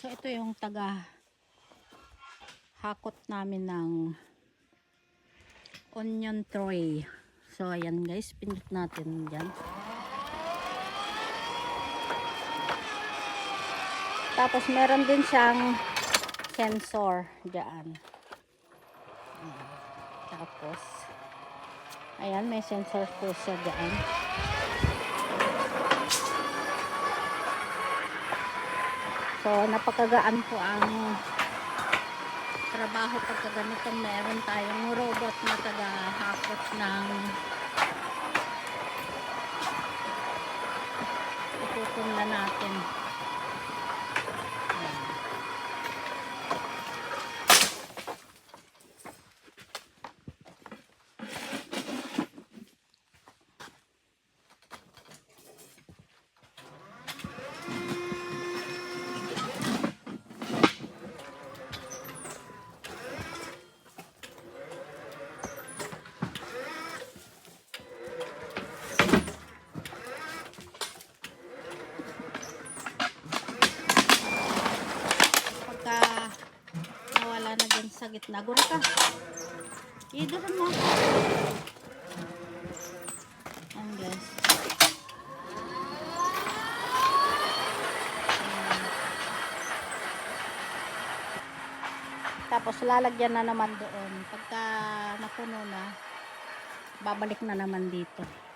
So ito yung taga hakot namin ng onion tray. So ayan guys, pindot natin dyan. Tapos meron din siyang sensor dyan. Ayan. Tapos ayan, may sensor po siya dyan. So, napakagaan po ang trabaho pagka ganito. Meron tayong robot na taga-hakot ng itutunla natin. Ayan. pagka nawala na dyan sa gitna. Guro ka. Idoran mo. Ayan guys. Tapos lalagyan na naman doon. Pagka napuno na, babalik na naman dito.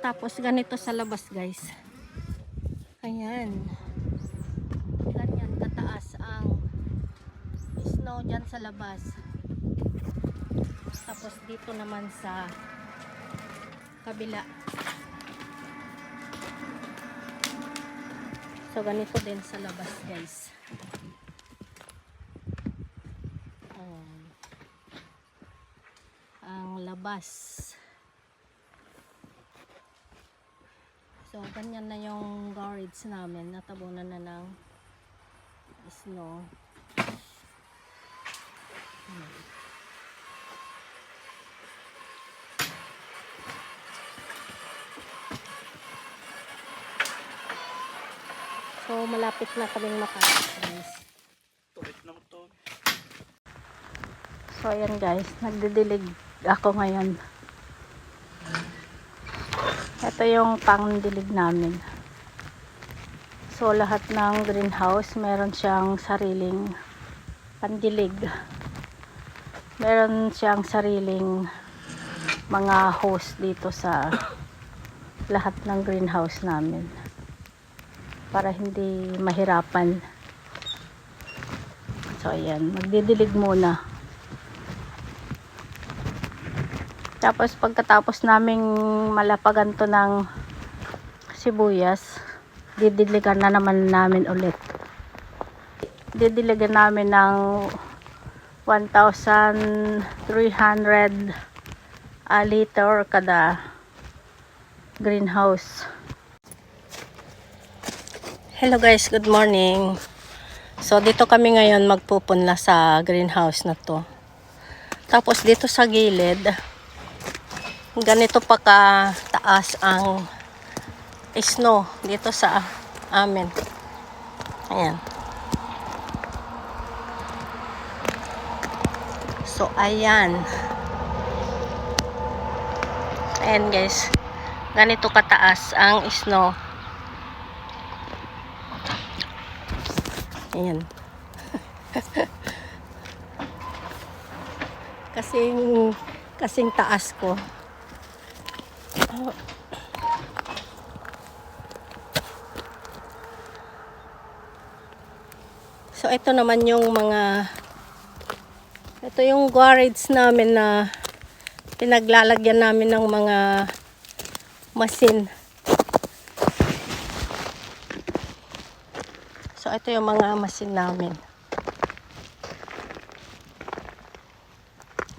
Tapos ganito sa labas guys. Ayan. Ganyan kataas ang snow dyan sa labas. Tapos dito naman sa kabila. So ganito din sa labas guys. Ayan. Ang labas. So, ganyan na yung garage namin. Natabunan na ng snow. Hmm. So, malapit na kaming makatapos. Tulit na to. So, ayan guys. Nagdidilig ako ngayon. Ito yung pangdilig namin. So, lahat ng greenhouse, meron siyang sariling pandilig. Meron siyang sariling mga hose dito sa lahat ng greenhouse namin. Para hindi mahirapan. So, ayan. Magdidilig muna. Tapos pagkatapos naming malapagan to ng sibuyas, didiligan na naman namin ulit. didiligan namin ng 1,300 a liter kada greenhouse. Hello guys, good morning. So dito kami ngayon magpupunla sa greenhouse na to. Tapos dito sa gilid, ganito pa ka taas ang snow dito sa amin. Ayan. So, ayan. Ayan guys. Ganito kataas ang snow. Ayan. kasing kasing taas ko. So ito naman yung mga ito yung garage namin na pinaglalagyan namin ng mga masin. So ito yung mga masin namin.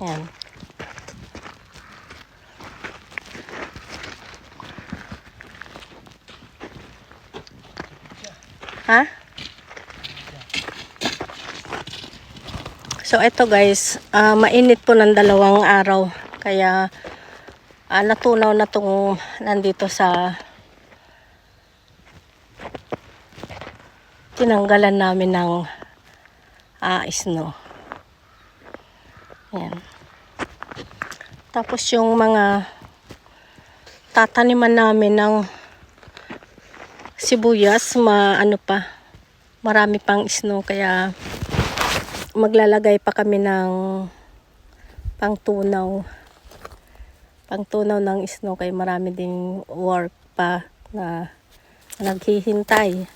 Yan. Ha? So ito guys, ah, mainit po ng dalawang araw. Kaya ah, natunaw na tong nandito sa tinanggalan namin ng ah, snow. Ayan. Tapos yung mga tataniman namin ng sibuyas, ma ano pa, marami pang snow kaya maglalagay pa kami ng pangtunaw. Pangtunaw ng snow kaya marami ding work pa na naghihintay.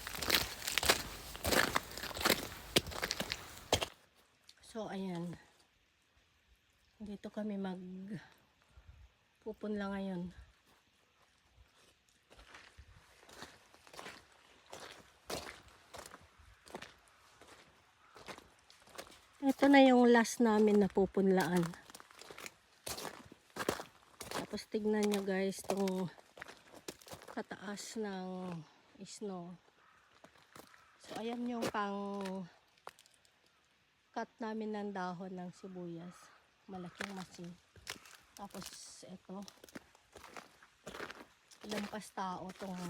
So, ayan. Dito kami mag pupunla ngayon. Ito na yung last namin na pupunlaan. Tapos tignan nyo guys tong kataas ng snow. So ayan yung pang cut namin ng dahon ng sibuyas. Malaking masin. Tapos ito. Lampas tao tong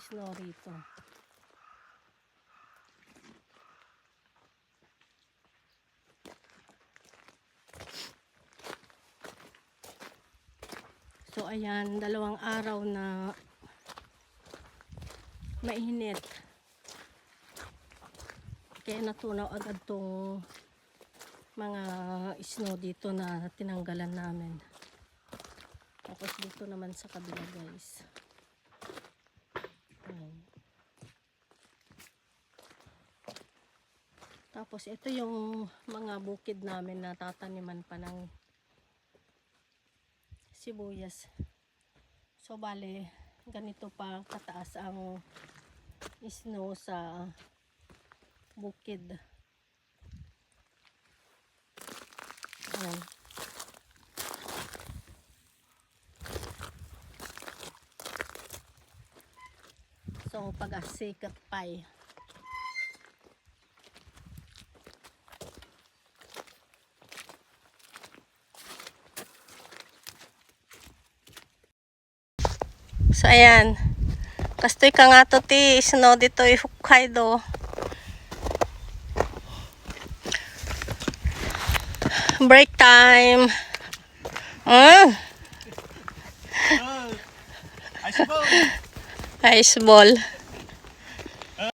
snow rito. So ayan, dalawang araw na mainit. Kaya natunaw agad tong mga snow dito na tinanggalan namin. Tapos dito naman sa kabila guys. Ayan. Tapos ito yung mga bukid namin na tataniman pa ng sibuyas. So bale, ganito pa kataas ang snow sa bukid. Ayan. So pag-asikat pa So, ayan. Kastoy ka nga to ti, snow dito i Hokkaido. Break time. Mm, I suppose. ice ball.